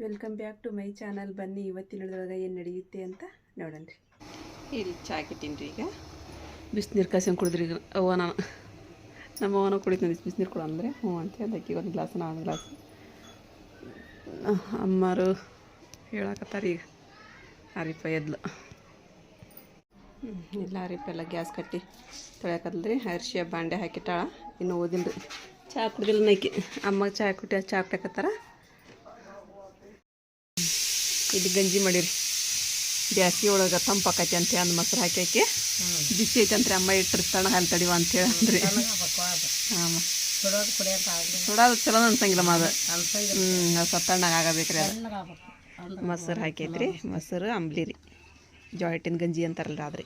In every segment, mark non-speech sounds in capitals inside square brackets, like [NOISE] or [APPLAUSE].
Welcome back to my channel ಬನ್ನಿ ಇವತ್ತಿನೊಳಗೆ ಏನು ನಡೆಯುತ್ತೆ ಅಂತ ನೋಡೋಣ ರೀ. ಇಲ್ಲಿ ಚಾ ಕಿಟ್ಟೀನಿ ರೀ ಈಗ. ಬಿಸಿನೀರು ಕಾಸಿನ ಕುಡಿದ್ರಿ ಈಗ. ಅವ್ವ ನಾನು ನಮ್ಮ ಅವನ ಕುಡಿತೀನಿ ಬಿಸಿನೀರು ಕೊಡೋ ಅಂದರೆ. ಹ್ಞೂ ಅಂತ ಅದಕ್ಕೆ ಒಂದು ಗ್ಲಾಸ್ ನಾ ಒಂದು ಗ್ಲಾಸ್. ಅಮ್ಮರು ಹೇಳಕತ್ತಾರ ಈಗ. ಹರಿಪ ಎದ್ಲು. ಇಲ್ಲ ಹರಿಪ ಎಲ್ಲ ಗ್ಯಾಸ್ ಕಟ್ಟಿ ತೊಳ್ಯಾಕತ್ತಲ್ರಿ ಅರ್ಶಿಯ ಬಾಂಡೆ ಹಾಕಿಟ್ಟಾಳ. ಇನ್ನು ಓದಿಲ್ಲ ರೀ ಚಹಾ ಕುಡ್ದಿಲ್ಲ ನೈಕಿ. ಅಮ್ಮಗೆ ಚಹಾ ಕುಟ್ಟಿ ಚಹಾ ಕುಟ್ಟಾಕತ್ತಾರ ಇದು ಗಂಜಿ ಮಾಡಿರಿ. ಬ್ಯಾಸ್ಗೆ ಒಳಗೆ ತಂಪಾಕೈತಿ ಅಂತ ಅಂದ್ ಮೊಸರು ಹಾಕಿ ಹಾಕಿ ಬಿಸಿ ಐತೆ ಅಂತ್ರಿ ಅಮ್ಮ ಇಟ್ಟಿರ್ತಾಳ ಹಾಲು ತಡಿವ ಅಂತೇಳಿ ಅಂದ್ರಿ. ಹಾಂ ಸುಡೋದು ಚಲೋ ಅನ್ಸಂಗಿಲ್ಲಮ್ಮ ಅದು. ಹ್ಞೂ ಸತ್ತಣ್ಣಾಗ ಆಗಬೇಕ್ರಿ ಅದು. ಮೊಸರು ಹಾಕೈತ್ರಿ ಮೊಸರು ಅಂಬ್ಲಿ ರೀ. ಜಾಯಿಟಿನ ಗಂಜಿ ಅಂತಾರಲ್ಲ ಅದ್ರಿ.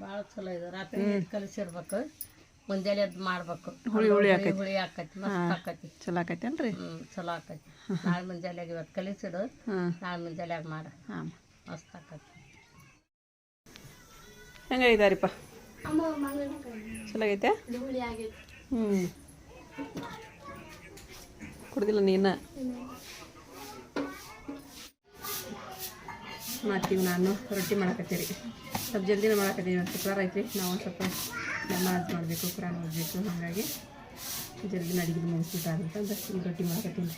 ಭಾಳ ಚಲೋ ಇದೆ. ರಾತ್ರಿ ಕಲಿಸಿರ್ಬೇಕು. ಮುಂಜಾನೆ ಎದ್ದು ಮಾಡ್ಬೇಕು. ಹುಳಿ ಹುಳಿ ಆಕೈತಿ. ಹುಳಿ ಆಕೈತಿ ಮಸ್ತ್ ಆಕೈತಿ. ಚಲೋ ಆಕೈತೇನ್ರಿ ಹ್ಞೂ ಚಲೋ ಆಕೈತಿ. ನಾಳೆ ಮುಂಜಾನೆ ಇವತ್ತು ಕಲಿಸಿಡು. ಹಾಂ. ನಾಳೆ ಮುಂಜಾನೆ ಮಾಡ. ಹಾಂ. ಮಸ್ತ್ ಆಕೈತಿ. ಇದಾರಿಪ್ಪ? ಚಲೋ ಆಗೈತೆ? ಹ್ಞೂ ಕುಡ್ದಿಲ್ಲ ನೀನು ಮಾಡ್ತೀವಿ ನಾನು ರೊಟ್ಟಿ ಮಾಡಕತ್ತೀರಿ. ಸ್ವಲ್ಪ ಜಲ್ದಿನ ಮಾಡಕತ್ತೀವಿ ಇವತ್ತು ಶುಕ್ರವಾರ ಐತ್ರಿ. ನಾವು ಒಂದು ಸ್ವಲ್ಪ ನಮಾಜ್ ಮಾಡಬೇಕು ಕುರಾನ್ ಮಾಡಬೇಕು, ಹಾಗಾಗಿ ಜಲ್ದಿನ ಅಡುಗೆ ಅಂತ ಈಗ ರೊಟ್ಟಿ ರೀ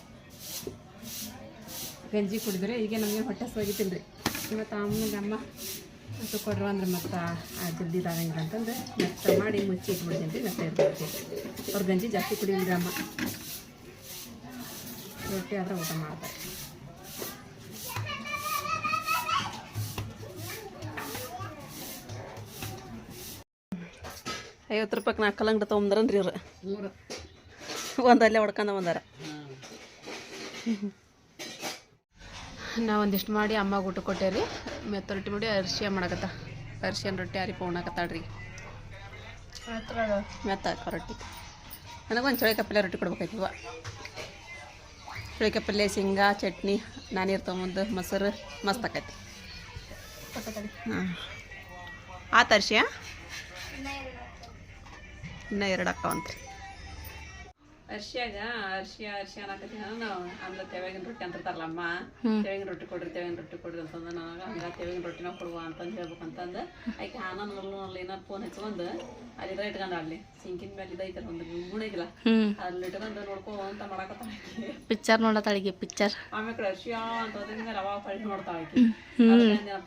ಗಂಜಿ ಕುಡಿದ್ರೆ ಈಗ ನಮಗೆ ಹೊಟ್ಟೆ ಸೋಗಿತೀನಿ ರೀ. ಇವತ್ತು ಅಮ್ಮನಿಗೆ ಅಮ್ಮ ಮತ್ತು ಕೊಡ್ರು ಅಂದ್ರೆ ಮತ್ತೆ ಜಲ್ದಿ ಇದಾಗಂಗಿಲ್ಲ ಅಂತಂದು ಮೆತ್ತ ಮಾಡಿ ಮುಚ್ಚಿ ಇಟ್ಬಿಡ್ತೀನಿ ರೀ, ಮೆತ್ತ ಇರ್ತೀನಿ ಅವ್ರ ಗಂಜಿ ಜಾಸ್ತಿ ಕುಡಿಯೋದಿಲ್ಲ ಅಮ್ಮ. ರೊಟ್ಟಿ ಆದ್ರೆ ಊಟ ಮಾಡ್ತಾರೆ. ಐವತ್ತು ರೂಪಾಯಿಗೆ ನಾಲ್ಕು ಕಲ್ಲಂಗಡಿ ತೊಗೊಂಬಂದ್ರನ್ರಿ ಇವ್ರು. ಒಂದಲ್ಲೇ ಹೊಡ್ಕೊಂಡ ಬಂದಾರ ನಾ ಒಂದಿಷ್ಟು ಮಾಡಿ ಅಮ್ಮಗೆ ಊಟ ರೀ ಮೆತ್ತ ರೊಟ್ಟಿ ಮಾಡಿ ಅರ್ಶಿಯ ಮಾಡಕತ್ತ. ಅರ್ಶಿಯನ್ ರೊಟ್ಟಿ ಅರಿಪ ಉಣ್ಣಕತ್ತಾಳ್ರಿ ಮೆತ್ತ ಹಾಕೋ ರೊಟ್ಟಿ. ನನಗೊಂದು ಚೌಳಿಕಾಯಿ ಕಪ್ಪಲ್ಲ ರೊಟ್ಟಿ ಕೊಡ್ಬೇಕಾಯ್ತವ ಚೌಳಿಕಾಯಿ ಪಲ್ಯ ಶೇಂಗಾ ಚಟ್ನಿ ನಾನೀರು ತೊಗೊಂಬಂದು ಮೊಸರು ಮಸ್ತ್ ಆಕೈತಿ. ಹಾಂ ಆತ ಅರ್ಶಿಯ? ಇನ್ನೂ ಎರಡು ಅಕ್ಕವಂತ್ರಿ. ಅರ್ಶಿಯಾಗ ಅರ್ಶಿಯ ಅರ್ಶಿಯ ಅನ್ನಕತ್ತಿ ನಾನು ಆಮೇಲೆ ತೆವಾಗಿನ ರೊಟ್ಟಿ ಅಂತಿರ್ತಾರಲ್ಲ ಅಮ್ಮ ತೆವಾಗಿನ ರೊಟ್ಟಿ ಕೊಡ್ರಿ ತೆವಾಗಿನ ರೊಟ್ಟಿ ಕೊಡ್ರಿ ಅಂತಂದ್ರೆ ನನಗೆ ಹಂಗ ತೆವಾಗಿನ ರೊಟ್ಟಿನ ಕೊಡುವ ಅಂತಂದು ಹೇಳ್ಬೇಕಂತಂದು ಆಕೆ ಆನಂದ್ ಏನೋ ಫೋನ್ ಹಚ್ಕೊಂಡು ಅಲ್ಲಿದ ಇಟ್ಕೊಂಡು ಅಲ್ಲಿ ಸಿಂಕಿನ ಮೇಲೆ ಇದೈತಲ್ಲ ಒಂದು ಗುಣ ಇದಿಲ್ಲ ಅಲ್ಲಿ ಇಟ್ಕೊಂಡು ನೋಡ್ಕೊಂತ ಮಾಡಕತ್ತಾಳ ಆಕಿ. ಪಿಕ್ಚರ್ ನೋಡತ್ತಾಳಿಗೆ ಪಿಕ್ಚರ್ ಆಮೇಲೆ ಕಡೆ ಅರ್ಶಿಯ ಅಂತ ಹೋದ್ರೆ ಅವಾಗ ಫೈಟ್ ಮಾಡ್ತಾಳ ಆಕಿ.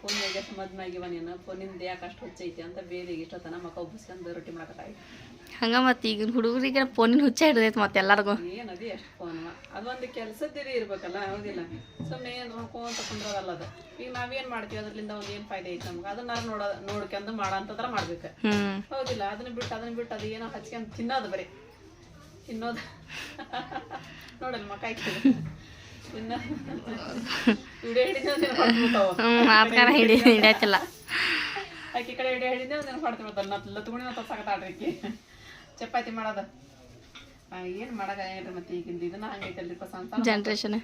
ಫೋನ್ ಹೇಗೆ ಮದ್ಮಾಗಿವ ನೀನು ಫೋನಿಂದ ಯಾಕೆ ಅಷ್ಟು ಹುಚ್ಚೈತಿ ಅಂತ ಬೇರೆ ಇಷ್ಟತನ ಮಕ್ಕ ಒಬ್ಬಿಸ್ಕೊಂಡು ರೊಟ್ಟಿ ಮಾಡಕತ್ತಾಳ ಹಂಗ ಮತ್ತೆ ಈಗಿನ ಹುಡುಗರಿಗೆ ಫೋನಿನ ಹುಚ್ಚ ಹಿಡ್ದೈತೆ ಮತ್ತೆ ಎಲ್ಲರಿಗೂ. ಹಿಡಿಯಲ್ಲ ಎಷ್ಟು ಫೋನ್ ಅದೊಂದು ಕೆಲಸದ್ದಿರಿ ಇರ್ಬೇಕಲ್ಲ ಹೌದಿಲ್ಲ. ಸುಮ್ಮನೆ ಏನು ನೋಡ್ಕೊಂತ ಕುಂದ್ರದಲ್ಲ ಅದು. ಈಗ ನಾವೇನು ಮಾಡ್ತೀವಿ ಅದರಿಂದ ಒಂದು ಏನು ಫಾಯ್ದೆ ಐತೆ ನಮ್ಗೆ? ಅದನ್ನ ನೋಡ ನೋಡ್ಕೊಂಡು ಮಾಡಂತದ್ರ ಮಾಡ್ಬೇಕು. ಹೌದಿಲ್ಲ ಅದನ್ನ ಬಿಟ್ಟು ಅದನ್ನ ಬಿಟ್ಟು ಅದು ಏನೋ ಹಚ್ಕೊಂಡು ತಿನ್ನೋದು ಬರೀ. ತಿನ್ನೋದು. ನೋಡಲ್ಲ ಮಕ್ಕ ಆದ್ಕಾರ ಹಿಡಿ ಹಿಡಿಯತ್ತಿಲ್ಲ ಆಕಿ ಕಡೆ ಹಿಡಿಯ ಹಿಡಿದ ಹೊಡ್ತಿರ್ತಾರ ನತ್ಲ ತುಗುಣಿ ತೋರ್ಸಾಕತ್ತಾಳ್ರಿ ಆಕಿ ಚಪಾತಿ ಮಾಡೋದು. ಏನು ಮಾಡಕ ಏನ್ರಿ ಮತ್ತೆ ಈಗಿಂದ? ಇದನ್ನ ಹಂಗೈತಲ್ರಿಪ್ಪ ಸಂತಾನ ಜನ್ರೇಷನ್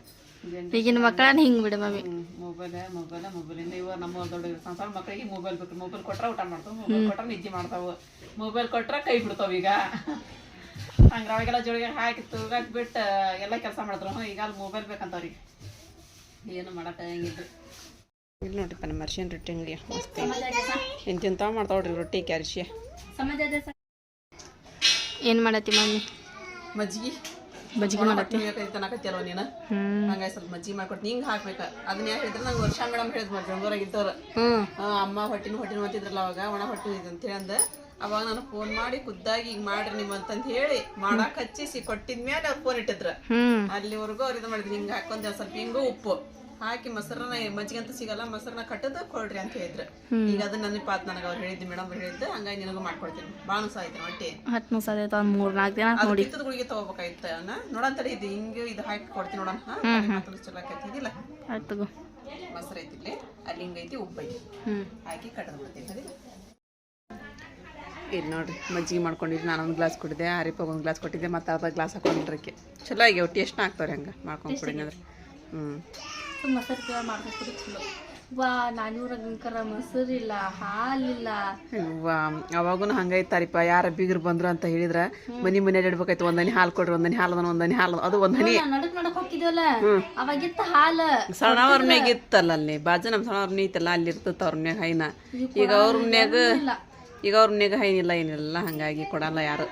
ಜನ ಈಗಿನ ಮಕ್ಕಳನ್ನ ಹಿಂಗ್ ಬಿಡ ಮಮ್ಮಿ ಮೊಬೈಲ್ ಮೊಬೈಲ್ ಮೊಬೈಲಿಂದ ಇವಾಗ ನಮ್ಮ ದೊಡ್ಡ ಸಂಸಾರ ಮಕ್ಕಳಿಗೆ ಮೊಬೈಲ್ ಬೇಕು. ಮೊಬೈಲ್ ಕೊಟ್ರೆ ಊಟ ಮಾಡ್ತಾವ ಮೊಬೈಲ್ ಕೊಟ್ರೆ ನಿದ್ದೆ ಮಾಡ್ತಾವ. ಮೊಬೈಲ್ ಕೊಟ್ರೆ ಕೈ ಬಿಡ್ತಾವ ಈಗ. ಹಂಗ ಅವಾಗೆಲ್ಲ ಜೋಳಿಗೆ ಹಾಕಿ ತೂಗಾಕ್ ಬಿಟ್ಟು ಎಲ್ಲ ಕೆಲಸ ಮಾಡಿದ್ರು ಈಗ ಅಲ್ಲಿ ಮೊಬೈಲ್ ಬೇಕಂತವ್ರಿಗೆ. ಏನು ಮಾಡಕ್ಕ ಹೆಂಗಿದ್ರು ಇಲ್ಲಿ ನೋಡ್ರಿಪ್ಪ ನಮ್ಮ ಅರ್ಶಿಯನ್ ರೊಟ್ಟಿ ಅಂಗಡಿ. ಮಸ್ತ್ ಎಂತೆಂತ ಮಾಡ್ತಾವ್ರಿ ರೊಟ್ಟಿ ಕ್ಯಾರಿಶಿಯ ಏನ್ ಮಾಡತ್ತಿ ಮಮ್ಮಿ? ಮಜ್ಜಿಗೆ. ಮಜ್ಜಿಗೆ ಮಾಡತ್ತಿ? ತನಕತ್ತಿಯಲ್ವ ನೀನು? ಹಂಗಾಯ್ ಹಂಗಾಗಿ ಸ್ವಲ್ಪ ಮಜ್ಜಿಗೆ ಮಾಡ್ಕೊಟ್ಟು ಹಿಂಗೆ ಹಾಕ್ಬೇಕು. ಅದನ್ನ ಯಾಕೆ ಹೇಳಿದ್ರೆ ನಂಗೆ ವರ್ಷ ಮೇಡಮ್ ಹೇಳಿದ್ ಮಾಡಿ ಬೆಂಗಳೂರಾಗ ಇದ್ದವ್ರು. ಅಮ್ಮ ಹೊಟ್ಟಿನ ಹೊಟ್ಟಿನ ಅಂತಿದ್ರಲ್ಲ ಅವಾಗ ಒಣ ಹೊಟ್ಟಿನ ಇದೆ ಅಂತ ಹೇಳಿ ಅಂದ ಅವಾಗ ನಾನು ಫೋನ್ ಮಾಡಿ ಖುದ್ದಾಗಿ ಈಗ ಮಾಡ್ರಿ ನಿಮ್ಮ ಅಂತಂದು ಹೇಳಿ ಮಾಡಾಕ್ ಹಚ್ಚಿಸಿ ಕೊಟ್ಟಿದ ಮೇಲೆ ಅವ್ರು ಫೋನ್ ಇಟ್ಟಿದ್ರು. ಅಲ್ಲಿವರೆಗೂ ಅವ್ರು ಇದು ಮಾಡಿದ್ರು ಹಿಂಗೆ ಹಾಕೊಂಡ್ ಸ್ವಲ್ಪ ಹಿಂಗು ಉಪ್ಪು. ಹಾಕಿ ಮೊಸರನ್ನ ಮಜ್ಜಿಗೆ ಅಂತ ಸಿಗಲ್ಲ ಮೊಸರನ್ನ ಕಟ್ಟದ ಕೊಡ್ರಿ ಅಂತ ಹೇಳಿದ್ರು. ಈಗ ಅದನ್ನ ನೆನಪಾತ್ ನನಗೆ ಅವ್ರು ಹೇಳಿದ್ದು ಮೇಡಮ್ ಹೇಳಿದ್ದು ಹಂಗಾಗಿ ನಿನಗೂ ಮಾಡ್ಕೊಡ್ತೀನಿ. ಭಾಳ ಸ ಆಯ್ತು ಹೊಟ್ಟೆ ಹತ್ತು ನಿಮಿಷ ಆಯ್ತು ಒಂದು ಮೂರ್ ನಾಲ್ಕು ದಿನ ನೋಡಿ. ಇತ್ತದ ಗುಳಿಗೆ ತಗೋಬೇಕಾಯ್ತು ಅನ್ನ ನೋಡಂತಾರೆ ಇದು ಹಿಂಗೆ ಇದು ಹಾಕಿ ಕೊಡ್ತೀನಿ ನೋಡೋಣ ಹಾಂ ಚಲೋ ಆಕೈತಿ ಇದಿಲ್ಲ. ಆಯ್ತು ಮೊಸರು ಐತಿ ಇಲ್ಲಿ ಅಲ್ಲಿ ಹಿಂಗೈತಿ ಉಪ್ಪು ಐತಿ ಹ್ಮ್. ಹಾಕಿ ಕಟ್ಟದ ಬಿಡ್ತೀನಿ ಇದು ಇಲ್ಲಿ ನೋಡ್ರಿ ಮಜ್ಜಿಗೆ ಮಾಡ್ಕೊಂಡಿದ್ದು ನಾನು ಒಂದು ಗ್ಲಾಸ್ ಕುಡಿದೆ ಹರಿಪಾಗ ಒಂದು ಗ್ಲಾಸ್ ಕೊಟ್ಟಿದ್ದೆ ಮತ್ತು ಅರ್ಧ ಗ್ಲಾಸ್ ಹಾಕೊಂಡ್ರಕ್ಕೆ ಚಲೋ ಆಗ್ಯಾವ ಟೇಸ್ಟ್ನ ಹಾಕ್ತಾರೆ ಹಂಗೆ. ಮಾಡ್ಕೊಂಡು ಕೊಡಿ ಹ್ಞೂ ಮೊಸರು ಮಾಡ್ಬೇಕು ಚಲೋ. ವಾ ಇಲ್ಲ ಮೊಸರಿಲ್ಲ ಹಾಲಿಲ್ಲ ಅವಾಗೂ ಹಂಗೈತಾರಿಪ್ಪ ಯಾರ ಬೀಗರು ಬಂದ್ರು ಅಂತ ಹೇಳಿದ್ರ ಮನಿ ಮನೇಲಿ ಇಡ್ಬೇಕಾಯ್ತು ಒಂದನಿ ಹಾಲು ಕೊಡ್ರಿ ಒಂದನಿ ಹಾಲು ಅದನ್ನ ಒಂದನಿ ಹಾಲು ಅದು ಒಂದನಿ ನಡಕ್ ನಡಕ್ ಹೋಗಿದ್ವಲ್ಲ ಅವಾಗಿತ್ತ ಹಾಲ. ಇತ್ತಲ್ಲ ಅಲ್ಲಿ ಬಾಜು ನಮ್ಮ ಸಣ್ಣವ್ರ ಇತ್ತಲ್ಲ ಅಲ್ಲಿ ಇರ್ತದ ಅವ್ರ ಮನ್ಯಾಗ ಹೈನ ಈಗ ಅವ್ರ ಮನ್ಯಾಗ ಈಗ ಅವ್ರ ಮನ್ಯಾಗ ಹೈನಿಲ್ಲ ಏನಿಲ್ಲ ಹಂಗಾಗಿ ಕೊಡಲ್ಲ ಯಾರು.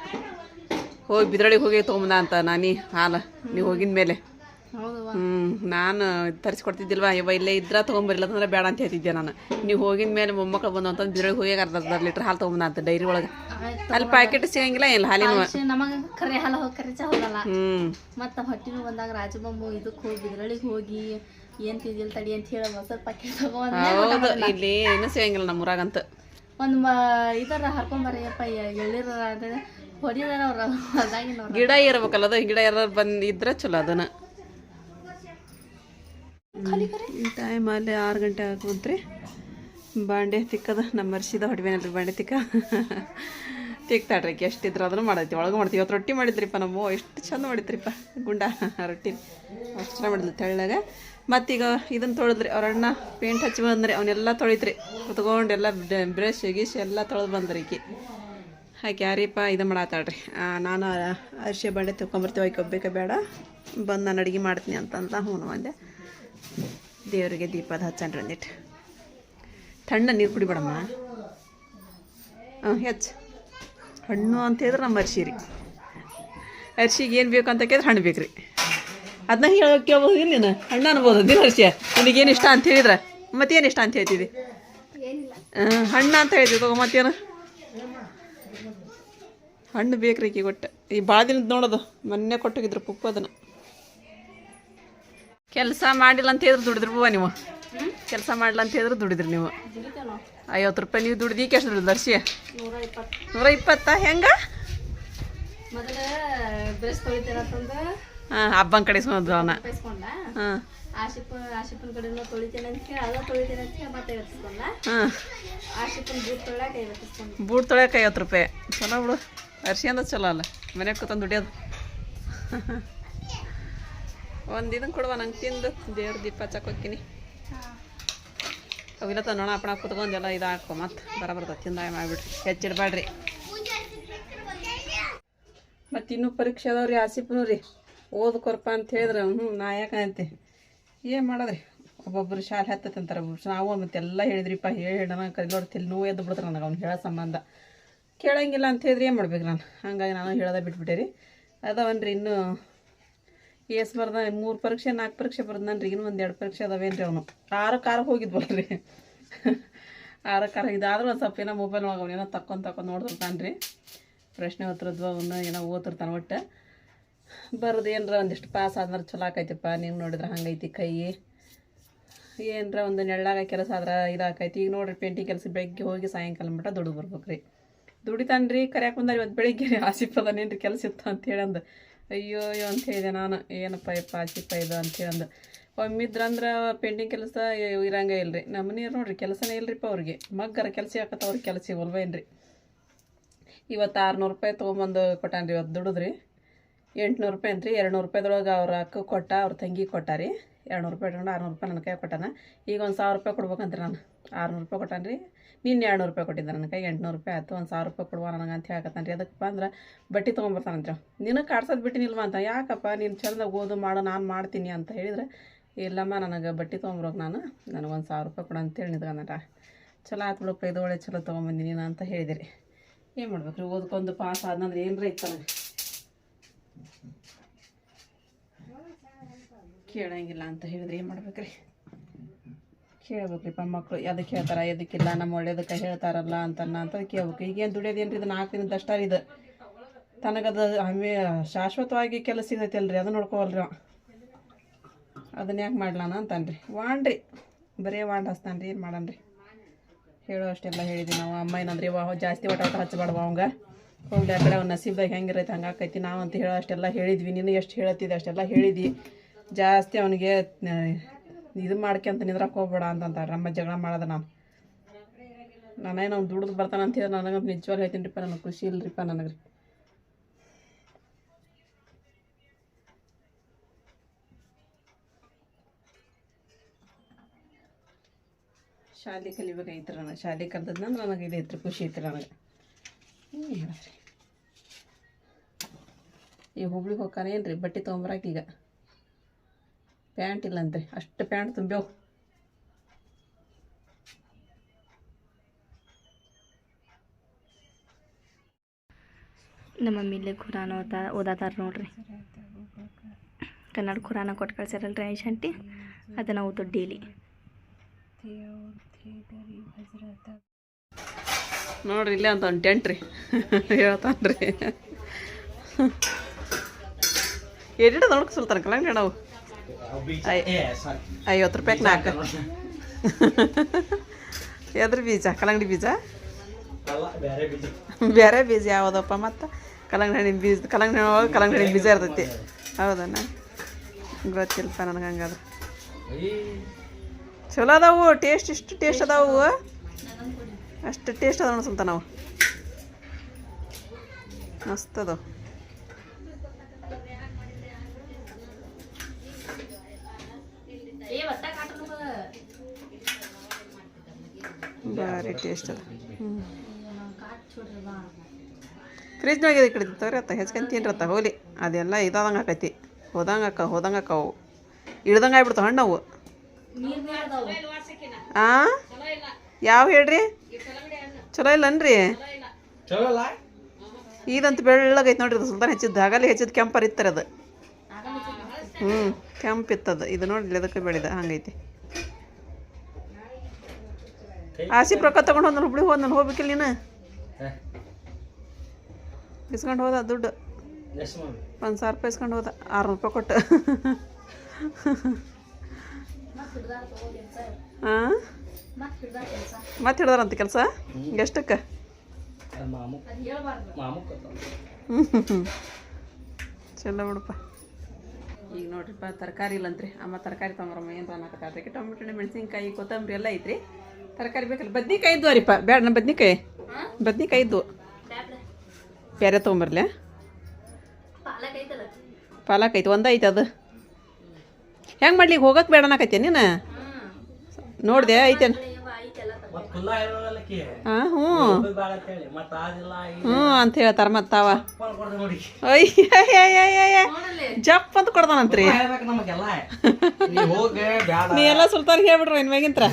ಹೋಗಿ ಬಿದ್ರಳಿಗೆ ಹೋಗಿ ತಗೊಂಬಂದ ಅಂತ ನಾನಿ ಹಾಲು ನೀವು ಹೋಗಿದ ಮೇಲೆ. ಹ್ಮ್ ನಾನು ತರಿಸ್ಕೊಡ್ತಿದ್ದಿಲ್ವಾ? ಇವ ಇಲ್ಲೇ ಇದ್ರ ತೊಗೊಂಬರಿಲ್ಲ ಅಂದ್ರೆ ಬೇಡ ಅಂತ ಹೇಳ್ತಿದ್ದೆ ನಾನು. ನೀವು ಹೋಗಿದ ಮೇಲೆ ಮೊಮ್ಮಕ್ಳು ಬಂದು ಅಂತಂದು ಬಿರಳಿ ಹೋಗಿ ಅರ್ಧ ಅರ್ಧ ಲೀಟ್ರ್ ಹಾಲು ತೊಗೊಂಬಂದ ಅಂತ ಡೈರಿ ಒಳಗೆ. ಅಲ್ಲಿ ಪ್ಯಾಕೆಟ್ ಸಿಗಂಗಿಲ್ಲ ಇಲ್ಲ ಹಾಲಿನ ನಮಗೆ ಕರೆ ಹಾಲು ಹೋಗಿ ಕರೆ ಹೋಗಲ್ಲ. ಹ್ಮ್. ಮತ್ತ ಹೊಟ್ಟಿನೂ ಬಂದಾಗ ರಾಜಬೊಮ್ಮು ಇದಕ್ಕೆ ಹೋಗಿ ಬಿದ್ರಳಿಗೆ ಹೋಗಿ ಏನ್ ತಿದ್ದಿಲ್ಲ ತಡಿ ಅಂತ ಹೇಳಿ ಮೊಸರು ಪ್ಯಾಕೆಟ್ ತಗೊಂಡ್ ಹೌದು ಇಲ್ಲಿ ಏನು ಸಿಗಂಗಿಲ್ಲ ನಮ್ಮ ಊರಾಗಂತ. ಒಂದು ಇದರ ಹರ್ಕೊಂಬರಯ್ಯಪ್ಪ ಎಳ್ಳಿರ ಹೊಡಿದಾರ ಅವ್ರ ಗಿಡ ಇರ್ಬೇಕಲ್ಲ ಅದು ಗಿಡ ಯಾರು ಬಂದ್ ಇದ್ರೆ ಚಲೋ ಅದನ್ನ. ಟೈಮ್ ಅಲ್ಲಿ ಆರು ಗಂಟೆ ಆಗುವಂತ್ರಿ ಬಾಂಡೆ ತಿಕ್ಕದ ನಮ್ಮ ಮರ್ಸಿದ ಹೊಡಿಬೇನಲ್ರಿ ಬಾಂಡೆ ತಿಕ್ಕ. ತಿಕ್ತಾಡ್ರಿ ಎಷ್ಟು ಇದ್ರೆ ಅದನ್ನು ಮಾಡೈತಿ ಒಳಗೆ ಮಾಡ್ತೀವಿ. ಇವತ್ತು ರೊಟ್ಟಿ ಮಾಡಿದ್ರಿಪ್ಪ ನಮ್ಮ ಎಷ್ಟು ಚಂದ ಮಾಡಿದ್ರಿಪ್ಪ ಗುಂಡ ರೊಟ್ಟಿ. ಅಷ್ಟು ಚೆನ್ನಾಗಿ ಮಾಡಿದ್ಲು ತೆಳ್ಳಗೆ. ಮತ್ತೀಗ ಇದನ್ನು ತೊಳೆದ್ರಿ ಅವ್ರ ಅಣ್ಣ ಪೇಂಟ್ ಹಚ್ಚಿ ಬಂದ್ರಿ ಅವನ್ನೆಲ್ಲ ತೊಳಿತ್ರಿ. ಕುತ್ಕೊಂಡು ಎಲ್ಲ ಬ್ರಷ್ ಗೀಶ್ ಎಲ್ಲ ತೊಳೆದು ಬಂದ್ರಿ ಈಕಿ. ಹಾಕಿ ಯಾರೀಪ ಇದು ಮಾಡತ್ತಾಳ್ರಿ ನಾನು ಅರ್ಶಿ ಬಂಡೆ ತೊಗೊಂಬರ್ತೀವಿ ಆಯ್ಕೆ ಬೇಡ. ಬಂದು ನಾನು ಅಡುಗೆ ಮಾಡ್ತೀನಿ ಅಂತಂತ ಹ್ಞೂ ಅಂದೆ ದೇವರಿಗೆ ದೀಪದ ಹಚ್ಚನ್ರಿ ಒಂದಿಟ್ಟು ತಣ್ಣ ನೀರು ಕುಡಿಬೇಡಮ್ಮ. ಹಾಂ ಹೆಚ್ಚು. ಹಣ್ಣು ಅಂತ ಹೇಳಿದ್ರೆ ನಮ್ಮ ಅರ್ಶಿ ರೀ ಅರ್ಶಿಗೆ ಏನು ಬೇಕು ಅಂತ ಕೇಳಿದ್ರೆ ಹಣ್ಣು ಬೇಕು ರೀ ಅದನ್ನ ಹೇಳೋ ಕೇಳ್ಬೋದು ಇಲ್ಲ ನೀನು? ಹಣ್ಣು ಅನ್ಬೋದು ದಿನ ಅರ್ಶಿ ನಿನಗೇನು ಇಷ್ಟ ಅಂತ ಹೇಳಿದ್ರೆ? ಮತ್ತೇನು ಇಷ್ಟ ಅಂತ ಹೇಳ್ತೀವಿ ಹಾಂ ಹಣ್ಣು ಅಂತ ಹೇಳ್ತೀವಿ ತಗೋ ಮತ್ತೇನು? ಹಣ್ಣು ಬೇಕು ರೀ ಈಗ ಒಟ್ಟು ಈ ಭಾಳ ದಿನದ ನೋಡೋದು. ಮೊನ್ನೆ ಕೊಟ್ಟೋಗಿದ್ರು ಪುಪ್ಪು ಅದನ್ನು. ಕೆಲಸ ಮಾಡಿಲ್ಲ ಅಂತ ಹೇಳಿದ್ರೆ ಬುವ ನೀವು? ಕೆಲಸ ಮಾಡಿಲ್ಲ ಅಂತ ಹೇಳಿದ್ರೆ ದುಡಿದ್ರಿ ನೀವು. ಐವತ್ತು ರೂಪಾಯಿ ನೀವು ದುಡ್ದು ಎಷ್ಟು ದುಡ್ದು ದರ್ಶಿ ನೂರ ಇಪ್ಪತ್ತು ಹೆಂಗ ಹಾಂ ಹಬ್ಬನ ಕಡೆ ಅವನ. ಹಾಂ. ಆಶಿಪ್ ಆಶಿಪನ್ ಕಡೆನೂ ತೊಳಿತೇನೆ ಅಂತ ಹೇಳಿ ಅದ ತೊಳಿತೇನೆ ಅಂತ ಹೇಳಿ ಮತ್ತೆ ಎತ್ತಿಸ್ಕೊಂಡ ಹಾಂ. ಆಶಿಪನ್ ಬೂಟ್ ತೊಳ್ಯಾಕ ಐವತ್ತಿಸ್ಕೊಂಡ? ಬೂಟ್ ತೊಳ್ಯಾಕ ಐವತ್ತು ರೂಪಾಯಿ. ಚಲೋ ಬಿಡು. ಅರ್ಶಿ ಅಂದ್ರೆ ಚಲೋ ಅಲ್ಲ. ಮನೆ ಕೂತಂದು ದುಡಿಯೋದು. ಒಂದು ಇದನ್ನು ಕೊಡುವ, ನಂಗೆ ತಿಂದು. ದೇವ್ರ ದೀಪ ಹಚ್ಚಕ್ಕೆ ಅವಿಲ್ಲ ನೋಣ ಅಪ್ಪಣ ಕುತ್ಕೊಂಡು ಎಲ್ಲ ಇದು ಹಾಕೋ. ಮತ್ತೆ ಬರ್ತದೆ ತಿಂದಾಯ ಮಾಡಿಬಿಡ್ರಿ. ಹೆಚ್ಚಿಡ್ಬೇಡ್ರಿ ಮತ್ತು ಇನ್ನೂ ಪರೀಕ್ಷೆ ಅದಾವ್ರಿ ಆಸಿಫ್ನು ರೀ. ಓದ್ಕೊರಪ್ಪ ಅಂತ ಹೇಳಿದ್ರೆ. ಹ್ಞೂ ನಾ ಯಾಕಂತೆ ಏನು ಮಾಡೋದ್ರಿ? ಒಬ್ಬೊಬ್ರು ಶಾಲೆ ಒಬ್ಬೊಬ್ರು ನಾವು ಮತ್ತೆ ಎಲ್ಲ ಹೇಳಿದ್ರಿಪ್ಪ, ಹೇಳಿ ಹೇಳೋಣ ಕೈಲೋಡ್ ತಿಳಿ ನೋವು ಎದ್ದು ಬಿಡ್ತಾರೆ ನನಗೆ ಅವ್ನು ಹೇಳೋ ಸಂಬಂಧ. ಕೇಳಂಗಿಲ್ಲ ಅಂತ ಹೇಳಿದ್ರೆ ಏನು ಮಾಡ್ಬೇಕು ನಾನು? ಹಂಗಾಗಿ ನಾನು ಹೇಳೋದೇ ಬಿಟ್ಬಿಟ್ಟೆ ರೀ. ಅದಾವನ್ರಿ ಇನ್ನೂ ಎಸ್ ಬರ್ದ ಮೂರು ಪರೀಕ್ಷೆ, ನಾಲ್ಕು ಪರೀಕ್ಷೆ ಬರ್ದನ್ರಿ, ಇನ್ನು ಒಂದು ಎರಡು ಪರೀಕ್ಷೆ ಅದಾವೇನ್ರಿ ಅವನು. ಆರು ಕಾರಕ್ಕೆ ಹೋಗಿದ್ವಲ್ರಿ. ಆರು ಕಾರ ಇದಾದ್ರೂ ಒಂದು ಸ್ವಲ್ಪ ಏನೋ ಮೊಬೈಲ್ ಒಳಗೆ ಅವನೇನೋ ತಕ್ಕೊಂಡು ತಕೊಂಡು ನೋಡ್ತಿರ್ತಾನೆ ರೀ ಪ್ರಶ್ನೆ ಉತ್ತರದ್ವ ಅವನು ಏನೋ ಓದ್ತಿರ್ತಾನೆ ಒಟ್ಟು. ಬರೋದು ಏನರ ಒಂದಿಷ್ಟು ಪಾಸ್ ಆದ್ರೆ ಚಲೋ ಆಕೈತಿಪ್ಪ, ನೀವು ನೋಡಿದ್ರೆ ಹಂಗೈತಿ ಕೈ. ಏನರ ಒಂದು ನೆಳ್ಳಾಗ ಕೆಲಸ ಆದ್ರೆ ಇದಾಕೈತಿ. ಈಗ ನೋಡ್ರಿ ಪೇಂಟಿಂಗ್ ಕೆಲಸ ಬೆಳಗ್ಗೆ ಹೋಗಿ ಸಾಯಂಕಾಲ ಮಟ್ಟ ದುಡ್ಡು ಬರ್ಬೇಕು ರೀ ದುಡಿತಾನೆ ರೀ ಕರ್ಯಾಕೆ ಇವತ್ತು ಬೆಳಿಗ್ಗೆ. ಆಸಿಪ್ಪದನೇನು ರೀ ಕೆಲಸ ಇತ್ತು ಅಂತ ಹೇಳಂದು. ಅಯ್ಯೋ ಅಯ್ಯೋ ಅಂತ ನಾನು, ಏನಪ್ಪ, ಯಪ್ಪ, ಆಚಿಪ್ಪ ಇದು ಅಂತ ಹೇಳಂದು. ಒಮ್ಮಿದ್ರಂದ್ರೆ ಪೇಂಟಿಂಗ್ ಕೆಲಸ ಇರಂಗೆ ಇಲ್ರಿ. ನಮ್ಮ ನೀರು ನೋಡ್ರಿ, ಕೆಲಸನೇ ಇಲ್ರಿಪ್ಪ ಅವ್ರಿಗೆ. ಮಗ್ಗರ ಕೆಲಸ ಹಾಕತ್ತ ಅವ್ರಿಗೆ ಕೆಲಸ ಇಲ್ವೇನು ರೀ ಇವತ್ತು ಆರುನೂರು ರೂಪಾಯಿ ತೊಗೊಂಬಂದು ಕೊಟ್ಟಾನ್ರಿ ಇವತ್ತು ದುಡಿದ್ರಿ. ಎಂಟುನೂರು ರೂಪಾಯಿ ಅಂತ್ರಿ. ಎರಡು ನೂರು ರೂಪಾಯಿದೊಳಗೆ ಅವ್ರ ಅಕ್ಕ ಕೊಟ್ಟ, ಅವ್ರ ತಂಗಿ ಕೊಟ್ಟ ರೀ ಎರಡು ನೂರು ರೂಪಾಯಿ ಇಟ್ಕೊಂಡು ಆರುನೂರು ರೂಪಾಯಿ ನನ್ನ ಕೈ ಕೊಟ್ಟಾನ. ಈಗ ಒಂದು ಸಾವಿರ ರೂಪಾಯಿ ಕೊಡ್ಬೇಕಂತ್ರಿ ನಾನು. ಆರುನೂರು ರೂಪಾಯಿ ಕೊಟ್ಟಾನ ರೀ ನಿನ್ನೆ ಎರಡು ರೂಪಾಯಿ ಕೊಟ್ಟಿದ್ದೆ ನನ್ನ ಕೈ ಎಂಟುನೂರು ರೂಪಾಯಿ ಆಯ್ತು, ಒಂದು ಸಾವಿರ ರೂಪಾಯಿ ಕೊಡುವ ನನಗೆ ಅಂತ ಹೇಳಕತ್ತಾನ ರೀ ಅದಕ್ಕಪ್ಪ ಅಂದ್ರೆ ಬಟ್ಟೆ ತೊಗೊಂಬರ್ತಾನಂತ್ರಿ ನಿನಗೆ ಕಾಡ್ಸೋದು ಬಿಟ್ಟಿನಿಲ್ವ ಅಂತ. ಯಾಕಪ್ಪ, ನೀನು ಚಂದ ಓದು ಮಾಡು, ನಾನು ಮಾಡ್ತೀನಿ ಅಂತ ಹೇಳಿದ್ರೆ, ಇಲ್ಲಮ್ಮ, ನನಗೆ ಬಟ್ಟೆ ತೊಗೊಂಬರೋಕೆ ನಾನು ನನಗೊಂದು ಸಾವಿರ ರೂಪಾಯಿ ಕೊಡು ಅಂತೇಳಿ ನಿಂತ್ಕೊಂಡ ಚಲೋ ಆಯ್ತು ಬಿಡಪ್ಪ, ಇದು ಒಳ್ಳೆ ಚಲೋ ತೊಗೊಂಬಂದಿನಿ ನೀನು ಅಂತ ಹೇಳಿದಿರಿ. ಏನು ಮಾಡ್ಬೇಕು ರೀ ಓದ್ಕೊಂಡು ಪಾಸ್ ಆದ್ನಂದ್ರೆ ಏನರ ಇತ್ತು ನನಗೆ ಕೇಳಂಗಿಲ್ಲ ಅಂತ ಹೇಳಿದ್ರೆ ಏನು ಮಾಡ್ಬೇಕ್ರಿ? ಕೇಳ್ಬೇಕ್ರಿಪ್ಪ ಮಕ್ಕಳು ಅದಕ್ಕೆ ಹೇಳ್ತಾರ ಎದಕ್ಕಿಲ್ಲ ನಮ್ಮ ಒಳ್ಳೇದಕ್ಕೆ ಹೇಳ್ತಾರಲ್ಲ ಅಂತ ಅಂತ ಕೇಳ್ಬೇಕು. ಈಗೇನು ದುಡಿಯೋದೇನ್ರಿ ಇದು ನಾಲ್ಕು ದಿನದ ಅಷ್ಟ ಇದು. ತನಗದು ಆಮೇ ಶಾಶ್ವತವಾಗಿ ಕೆಲಸ ಸಿಗೈತಲ್ರಿ ಅದು ನೋಡ್ಕೋವಲ್ರಿ ಅವ. ಅದನ್ನ ಯಾಕೆ ಮಾಡ್ಲಾನ ಅಂತಾನ್ರಿ. ವಾಣ್ರಿ ಬರೇ ವಾಂಡ್ ಹಸ್ತಾನ್ರಿ ಏನು ಮಾಡನ್ರಿ? ಹೇಳೋ ಅಷ್ಟೆಲ್ಲ ಹೇಳಿದ್ವಿ ನಾವು. ಅಮ್ಮ ಏನಂದ್ರಿ, ವಾ, ಜಾಸ್ತಿ ಒಟ ಒಟ ಹಚ್ಚಬಾರ್ದು ಅವಂಗ? ಹೋಗ್ಲಿ, ಆ ಕಡೆ ಅವ್ನ ನಸೀಬ್ದಾಗ ಹೆಂಗಿರೈತೆ ಹಂಗಾಕೈತಿ ನಾವು ಅಂತ ಹೇಳೋ ಅಷ್ಟೆಲ್ಲ ಹೇಳಿದ್ವಿ. ನೀನು ಎಷ್ಟು ಹೇಳತ್ತಿದ್ದೆ ಅಷ್ಟೆಲ್ಲ ಹೇಳಿದ್ವಿ. ಜಾಸ್ತಿ ಅವನಿಗೆ ಇದು ಮಾಡ್ಕೊಂತ ನಿದ್ರಕ್ಕೆ ಹೋಗ್ಬೇಡ ಅಂತಂತ ನಮ್ಮ ಜಗಳ ಮಾಡೋದು ನಾನು. ನಾನೇನು ಅವ್ನು ದುಡ್ದು ಬರ್ತಾನೆ ಅಂತ ಹೇಳಿ ನನಗೆ ನಿಜವಾಗ್ಲೂ ಹೇಳ್ತೀನಿ ರೀಪ್ಪ ನನಗೆ ಖುಷಿ ಇಲ್ರಿಪ್ಪ ನನಗೆ ರೀ ಶಾಲೆ ಕಲಿಬೇಕಾಗಿತ್ತು ನನಗೆ. ಶಾಲೆ ಕಲ್ತದ್ನಂದ್ರೆ ನನಗೆ ಇದು ಐತ್ರಿ, ಖುಷಿ ಐತ್ರಿ ನನಗೆ. ಈ ಹೇಳಿದ್ರಿ? ಹುಬ್ಳಿಗೆ ಹೋಗ್ಕಾನೇನು ರೀ ಬಟ್ಟೆ ತೊಗೊಂಬರಾಕ ಈಗ. ಪ್ಯಾಂಟ್ ಇಲ್ಲಂದ್ರೆ ಅಷ್ಟು ಪ್ಯಾಂಟ್ ತುಂಬ್ಯಾವು ನಮ್ಮ ಮಮ್ಮಿ ಇಲ್ಲೇ ಖುರಾನ ಓದಾ ಓದಾತಾರ ನೋಡ್ರಿ. ಕನ್ನಡ ಖುರಾನ ಕೊಟ್ಟು ಕಳ್ಸ್ಯಾರಲ್ರಿ ಐಶ್ ಆಂಟಿ? ಅದನ್ನು ಓದೋದು ಡೈಲಿ. ನೋಡ್ರಿ ಇಲ್ಲೇ ಅಂತ ಒಂದು ಟೆಂಟ್ ರೀ. ಹೇಳ್ತಾನ್ರಿ. ಎಡಿಡ ನೋಡ್ಕ ಸುಲ್ತಾನ ಕಲಂಗಡಿ ನಾವು ಐವತ್ತು ರೂಪಾಯಿಗೆ ನಾಲ್ಕು ಎದ್ರ ಬೀಜ ಕಲ್ಲಂಗಡಿ ಬೀಜ ಬೇರೆ ಬೀಜ ಯಾವುದಪ್ಪ ಮತ್ತು ಕಲ್ಲಂಗಡಿ ಹಣ್ಣಿನ ಬೀಜ ಕಲ್ಲಂಗಡಿ ಒಳಗೆ ಕಲ್ಲಂಗಡಿ ಹಣ್ಣಿನ ಬೀಜ ಇರ್ತೈತಿ ಹೌದಣ್ಣ ಗೊತ್ತಿಲ್ಲಪ್ಪ ನನಗೆ ಹಂಗಾದ್ರೆ ಚಲೋ ಅದಾವು ಟೇಸ್ಟ್ ಇಷ್ಟು ಟೇಸ್ಟ್ ಅದಾವು ಅಷ್ಟು ಟೇಸ್ಟ್ ಅದಾವ ಅನ್ಸಂತ ನಾವು ಮಸ್ತ್ ಅದಾವ ಭಾರಿ ಟೇಸ್ಟ್ ಅದ? ಫ್ರಿಜ್ನಾಗ ಇದು ಕಡಿತ ತಗೋರಿ ಅತ್ತ? ಹೆಚ್ಕೊಂಡು ತಿನ್ರತ್ತ ಹೋಲಿ. ಅದೆಲ್ಲ ಇದಾದಂಗೆ ಆಕೈತಿ. ಹೋದಂಗೆ ಅಕ್ಕ ಹೋದಂಗೆ ಅಕ್ಕವು ಇಳ್ದಂಗೆ ಆಗ್ಬಿಡ್ತವೆ ಹಣ್ಣು ಅವು. ಆ? ಯಾವ ಹೇಳ್ರಿ? ಚಲೋ ಇಲ್ಲನ್ರಿ ಇದಂತ ಬೆಳ್ಳಗೈತೆ ನೋಡ್ರಿ ಅದು ಸುಲ್ತಾನ ಹೆಚ್ಚಿದ್ದು. ಆಗಲಿ ಹೆಚ್ಚಿದ್ದು ಕೆಂಪರ್ ಇತ್ತರ ಅದು. ಹ್ಞೂ ಕೆಂಪಿತ್ತದು ಇದು ನೋಡಿ ಅದಕ್ಕೆ ಬೆಳೆದ ಹಂಗೈತಿ. ಆಸಿಫ್ ರೊಕ್ಕ ತಗೊಂಡು ಹೋದ್ ಹುಬ್ಳಿ ಹೋದ್ ನಾನು ಹೋಗ್ಬೇಕಿಲ್ಲ ನೀನು? ಇಸ್ಕೊಂಡು ಹೋದ ದುಡ್ಡು. ಒಂದು ಸಾವಿರ ರೂಪಾಯಿ ಇಸ್ಕೊಂಡು ಹೋದ. ಆರುನೂರು ರೂಪಾಯಿ ಕೊಟ್ಟು. ಹಾಂ ಮತ್ತೆ ಹಿಡ್ದಾರಂತ ಕೆಲಸ? ಎಷ್ಟಕ್ಕೆ? ಚಲೋ ಬಿಡಪ್ಪ. ಈಗ ನೋಡ್ರಿಪ್ಪ ತರಕಾರಿ ಇಲ್ಲಂತ್ರಿ. ಅಮ್ಮ ತರಕಾರಿ ತೊಗೊಂಬರಮ್ಮ ಏನು ಅನ್ನಕತ್ತಾರ್ರಿ ಟೊಮೆಟೊ ಹಣ್ಣು ಮೆಣಸಿನ್ಕಾಯಿ ಕೊತ್ತಂಬರಿ ಎಲ್ಲ ಐತ್ರಿ. ತರಕಾರಿ ಬೇಕಲ್ಲ? ಬದ್ನಿಕಾಯಿ ಇದ್ದು ಅರಿಪ. ಬೇಡ ನಮ್ಮ ಬದ್ನಿಕಾಯಿ. ಬದ್ನಿಕಾಯಿ ಇದ್ದು ಬೇರೆ ತೊಗೊಂಬರ್ಲೆ. ಪಾಲಕ್ ಐತಿ ಒಂದ ಐತೆ ಅದು. ಹೆಂಗೆ ಮಾಡ್ಲಿ? ಈಗ ಹೋಗಕ್ಕೆ ಬೇಡ ಅನ್ನಕತ್ತೆ ನೀನು? ನೋಡಿದೆ ಐತೇನು ಹಾಂ ಹ್ಞೂ. ಹ್ಞೂ ಅಂತ ಹೇಳ್ತಾರೆ ಮತ್ತಾವ ಅಯ್ಯ ಜಪ್ ಅಂತ ಕೊಡ್ತಾನಂತ್ರಿ ನೀ ಎಲ್ಲ ಸುಲ್ತಾನ್ ಹೇಳ್ಬಿಡ್ರಿ ಇನ್ ಮ್ಯಾಗಿಂತ್ರ.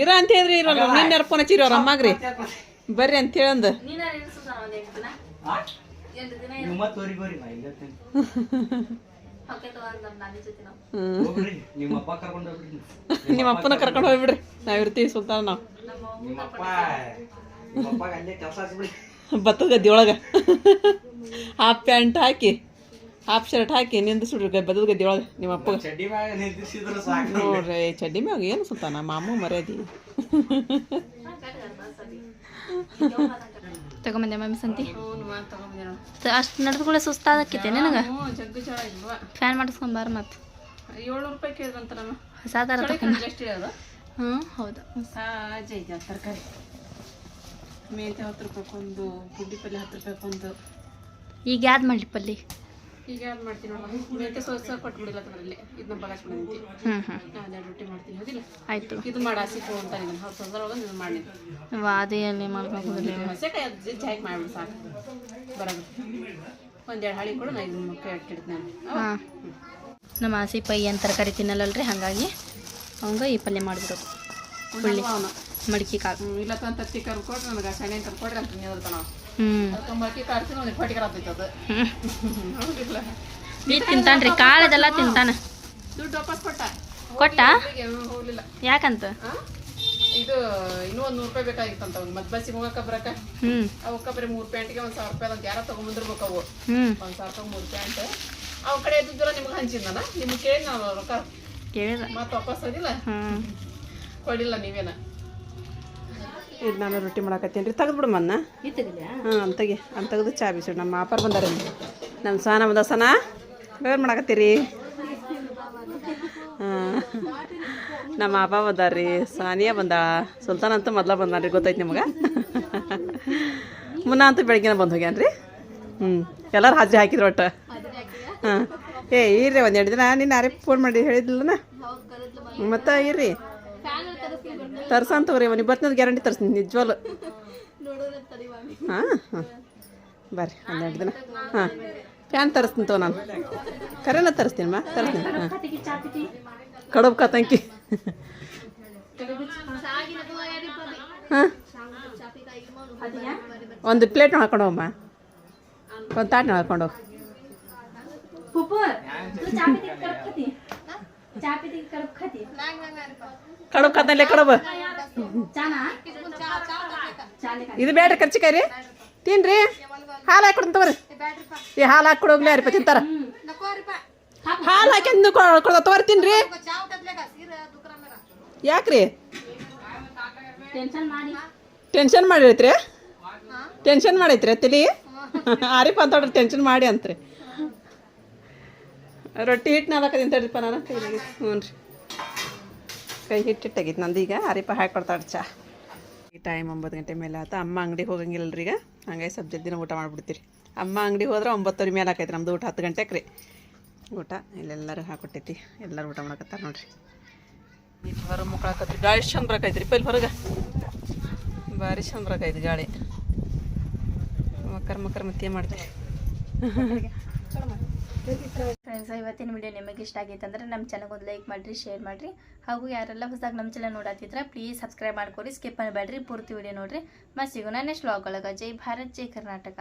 ಇರ ಅಂತ ಹೇಳಿದ್ರಿ ಇರಲ್ಲ ನಿನ್ನೆ ಫೋನ್ ಹಚ್ಚಿರಿ ಅವ್ರ ಅಮ್ಮಗ್ರಿ. ಬರ್ರಿ ಅಂತ ಹೇಳಂದ. ಮತ್ತೆ [LAUGHS] ನಿಮ್ಮ ಅಪ್ಪ ಕರ್ಕೊಂಡು ಹೋಗ್ಬಿಡ್ರಿ. ನಿಮ್ಮ ಅಪ್ಪನ ಕರ್ಕೊಂಡು ಹೋಗ್ಬಿಡ್ರಿ. ನಾವ್ ಇರ್ತೀವಿ ಸುಲ್ತಾನ ನಾವು. ಬತ್ತದ ಗದ್ದೆ ಒಳಗ. ಹಾಫ್ ಪ್ಯಾಂಟ್ ಹಾಕಿ ಹಾಫ್ ಶರ್ಟ್ ಹಾಕಿ ನಿಂದಿಸ್ಬಿಡ್ರಿ ಸುಡ್ರಿ ಭತ್ತದ ಗದ್ದೆ ಒಳಗೆ ನಿಮ್ಮ ಅಪ್ಪ. ಚಡ್ಡಿ ಮ್ಯಾಗ ನಿಂತಿಸಿದ್ರೆ ಸಾಕು. ನೋಡ್ರಿ ಚಡ್ಡಿ ಮ್ಯಾಗ ಏನು ಸುಲ್ತಾನ? ಮಾಮೂ ಮರ್ಯಾದಿ. ತಗೊಂಬಂದೆ ಮಮ್ಮಿ ಸಂತಿ. ಅಷ್ಟು ನಡೆದುಕೊಳ್ಳೆ ಸುಸ್ತಾದಕ್ಕಿತ್ತೆ ನಿನಗೆ? ಫ್ಯಾನ್ ಮಾಡಿಸ್ಕೊಂಬಾರ ಮತ್ತೆ ಏಳ್ನೂರು ರೂಪಾಯಿ ಕೇಳಿದಂತ ನಾನು. ಹೊಸ ಥರ ತಗೊಂಡು ಎಷ್ಟು ಹ್ಞೂ ಹೌದು. ಆ ತರಕಾರಿ. ಮೆಂತ್ಯ ಹತ್ತು ರೂಪಾಯಿಗೊಂದು ಪುಡ್ಡಿ ಪಲ್ಯ ಹತ್ತು ರೂಪಾಯಿಗೊಂದು ಈಗ ಯಾವ್ದು ಮಾಡಲಿ ಪಲ್ಲಿ ಈಗ ಏನು ಮಾಡ್ತೀನಿ ನೋಡಮ್ಮ ಮೆಂತ್ಯ ಸೋಸ ಕೊಟ್ಬಿಡಿಲ್ಲ ಅದರಲ್ಲಿ. ಇದನ್ನ ಹ್ಞೂ ಹ್ಮ್ ನಾನು ಎರಡು ರೊಟ್ಟಿ ಮಾಡ್ತೀನಿ ಹೌದಿಲ್ಲ? ಆಯಿತು. ಇದು ಮಾಡಿ ಹಸಿಕು ಅಂತ ಇದನ್ನ ಇದು ಮಾಡಿ ಮಾಡ್ಬೇಕು ಮಾಡ್ಬಿಡಿ ಸಾಕು. ಬರೋದು. ಒಂದೆರಡು ಹಳಿ ಕೂಡ ನಾ ಇದನ್ನ ಕೈ ಹಾಕಿಡ್ತೀನಿ ನಾನು. ಹಾಂ. ನಮ್ಮ ಆಸಿ ಪೈ ಏನು ತರಕಾರಿ ತಿನ್ನಲ್ಲಲ್ರಿ ಹಾಗಾಗಿ ಅವಂಗ ಈ ಪಲ್ಯ ಮಾಡಿಬಿಡೋದು. ಅವನು ಮಡಿಕೆ ಕಾಳು. ಇಲ್ಲ ತಂತ ತತ್ತಿ ಕರ್ದು ಕೊಡ್ರಿ ನನಗೆ ಸಣ್ಣ ತಂದು ಕೊಡ್ರಿ ಅಂತ ನೀವು ನಾವು ಹ್ಞೂ ಅದಕ್ಕೆ ಮಡಿಕೆ ಕಾಡ್ಸಿ ಒಂದು ಪಟಿಕರ ಆಗ್ತೈತೆ ಅದು. ಹೌದಿಲ್ಲ ಈ ತಿಂತಾನ್ರಿ ಕಾಳದೆಲ್ಲ ತಿಂತಾನ. ದುಡ್ಡು ವಾಪಸ್ ಕೊಟ್ಟ. ಕೊಟ್ಟ? ಹೋಗ್ಲಿಲ್ಲ ಯಾಕಂತ? ಇದು ಇನ್ನೂ ಒಂದು ನೂರು ರೂಪಾಯಿ ಬೇಕಾಗಿತ್ತಂತ ಅವ್ನು ಮತ್ತೆ ಬಸ್ಸಿಗೆ ಹೋಗಕ್ಕೆ ಬರಕ ಅವಕ್ಕ ಬರೀ ಮೂರು ಪ್ಯಾಂಟಿಗೆ ಒಂದು ಸಾವಿರ ರೂಪಾಯಿ ಅಂತ ಯಾರು ತಗೊಂಬಂದಿರ್ಬೇಕು ಅವು. ಒಂದು ಸಾವಿರ ರೂಪಾಯಿ ಮೂರು ಪ್ಯಾಂಟ್. ಅವ ಕಡೆ ಇದ್ದಿದ್ರ ನಿಮ್ಗೆ ಹಂಚಿದ್ದಾನ ನಿಮ್ಗೆ ಕೇಳಿ ನಾವು ರೊಕ್ಕ ಕೇಳಿದ ಮತ್ತೆ ವಾಪಸ್ ಅದಿಲ್ಲ ಕೊಡಿಲ್ಲ ನೀವೇನ? ಈಗ ನಾನು ರೊಟ್ಟಿ ಮಾಡಾಕತ್ತೀನಿ ರೀ. ತೆಗೆದ್ಬಿಡು ಮನ್ನ. ಹಾಂ ತೆಗಿ. ಅಂತ ತೆಗೆದು ಚಾ ಬಿಸಿ. ನಮ್ಮ ಆಪರ್ ಬಂದಾರ ನಮ್ಮ ಸಾನ ಬಂದ ಸನ ಬೇರೆ ಮಾಡಾಕತ್ತೀರಿ? ಹಾಂ. ನಮ್ಮ ಅಪ್ಪ ಬಂದಾರ್ರಿ ಸಾನಿಯಾ ಬಂದ? ಸುಲ್ತಾನ್ ಅಂತ ಮೊದ್ಲ ರೀ. ಗೊತ್ತೈತೆ ನಿಮಗೆ? ಮುನ್ನ ಅಂತ ಬೆಳಗ್ಗೆನ ಬಂದು ಹೋಗ್ಯಾನ್ರಿ ಹ್ಞೂ ಎಲ್ಲರೂ ಹಾಜರಿ ಹಾಕಿದ್ರು ಒಟ್ಟು. ಹಾಂ. ಏ ಇರ್ರಿ ಒಂದು ಎರಡು ದಿನ. ನೀನು ಯಾರೇ ಫೋನ್ ಮಾಡಿ ಹೇಳಿದ್ಲನ? ಮತ್ತೆ ಇರ್ರಿ. ತರ್ಸಂತ ತಗೋರಿ ಅವನಿಗೆ ಬರ್ತದ ಗ್ಯಾರಂಟಿ ತರ್ಸ್ತೀನಿ, ನಿಜವಾಗ್ಲು. ಹಾಂ ಹಾಂ. ಬರ್ರಿ ಒಂದೆರಡು ದಿನ. ಹಾಂ. ಫ್ಯಾನ್ ತರಿಸ್ತೀನಿ ತಗೋ ನಾನು. ಕರೆನ ತರಿಸ್ತೀನಿ ಮಾ, ತರಿಸ್ತೀನಿ. ಹಾಂ. ಕಡಬು ಕತಂಕಿ ಹಾಂ. ಒಂದು ಪ್ಲೇಟ್ ಹಾಕೊಂಡು ಹೋಗಮ್ಮ ಒಂದು ತಾಟ್ ಹಾಕೊಂಡು ಹೋಗಿ. ಕಡಬ್ ಕದ್ದಲ್ಲೇ ಕಡಬ ಇದು ಬೇಡ್ರಿ ಕರ್ಚಿಕಾಯಿ ತಿನ್ರಿ. ಹಾಲು ಹಾಕೊಡಂತ ತಗೋರಿ. ಈ ಹಾಲು ಹಾಕಿ ಹೋಗ್ಲಿ ಯಾರಿಪ ತಿಂತಾರ. ಹಾಲು ಹಾಕಿ ಕೊಡ ತಗೋರಿ, ತಿನ್ರಿ. ಯಾಕ್ರಿ? ಟೆನ್ಷನ್ ಮಾಡಿರ್ತ್ರಿ? ಟೆನ್ಷನ್ ಮಾಡೈತ್ರಿ ತಿಳಿ [LAUGHS] ಆರಿಪ್ಪ ಅಂತ ಟೆನ್ಷನ್ ಮಾಡಿ ಅಂತ್ರಿ. ರೊಟ್ಟಿ ಹಿಟ್ಟು ನಾಲ್ಕು ತಿಂತಾಡ್ರಿಪ್ಪ ನಾನು. ಹ್ಞೂ ರೀ ಕೈ ಹಿಟ್ಟಿಟ್ಟಾಗಿತ್ತು. ನಂದು ಈಗ ಆರಿಪ ಹಾಕಿ ಚಾ. ಈ ಟೈಮ್ ಒಂಬತ್ತು ಗಂಟೆ ಮೇಲೆ ಆತ ಅಮ್ಮ ಅಂಗಡಿಗೆ ಹೋಗಂಗಿಲ್ಲರಿ ಈಗ ಹಂಗಾಗಿ ಸ್ವಲ್ಪ ಜಲ್ದಿನ ಊಟ ಮಾಡಿಬಿಡ್ತೀರಿ. ಅಮ್ಮ ಅಂಗಡಿ ಹೋದ್ರೆ ಒಂಬತ್ತುವರೆ ಮೇಲೆ ಹಾಕೈತಿ ನಮ್ದು ಊಟ, ಹತ್ತು ಗಂಟೆಗೆ ರೀ. ಊಟ ಇಲ್ಲೆಲ್ಲರೂ ಹಾಕೊಟ್ಟೈತಿ ಎಲ್ಲರೂ ಊಟ ಮಾಡಕತ್ತಾರೆ ನೋಡ್ರಿ. ಇಲ್ಲಿ ಹೊರ ಮುಕ್ಕಳಾಕತ್ರಿ ಗಾಳಿ ಚಂದ ಬರಕೈತ್ರಿ. ಪೈಲ್ ಹೊರಗೆ. ಭಾರಿ ಚಂದ ಬರಕೈತಿ ಗಾಳಿ. ಮಕ್ಕರ್ ಮಕ್ಕರ್ ಮತ್ತೆ ಮಾಡ್ತೀವಿ ಫ್ರೆಂಡ್ಸ್ ಇವತ್ತಿನ ವಿಡಿಯೋ ನಿಮಗೆ ಇಷ್ಟ ಆಗಿತ್ತು ಅಂದರೆ ನಮ್ಮ ಚಾನಲ್ಗೆ ಒಂದು ಲೈಕ್ ಮಾಡಿರಿ ಶೇರ್ ಮಾಡಿರಿ. ಹಾಗೂ ಯಾರೆಲ್ಲ ಹೊಸದಾಗಿ ನಮ್ಮ ಚಾನಲ್ ನೋಡತ್ತಿದ್ರೆ ಪ್ಲೀಸ್ ಸಬ್ಸ್ಕ್ರೈಬ್ ಮಾಡ್ಕೊರಿ. ಸ್ಕಿಪ್ ಮಾಡಬೇಡ್ರಿ. ಪೂರ್ತಿ ವಿಡಿಯೋ ನೋಡಿರಿ. ಮತ್ತೆ ಸಿಗೋಣ ನೆಕ್ಸ್ಟ್ ವ್ಲಾಗ್ ಒಳಗೆ. ಜೈ ಭಾರತ್, ಜೈ ಕರ್ನಾಟಕ.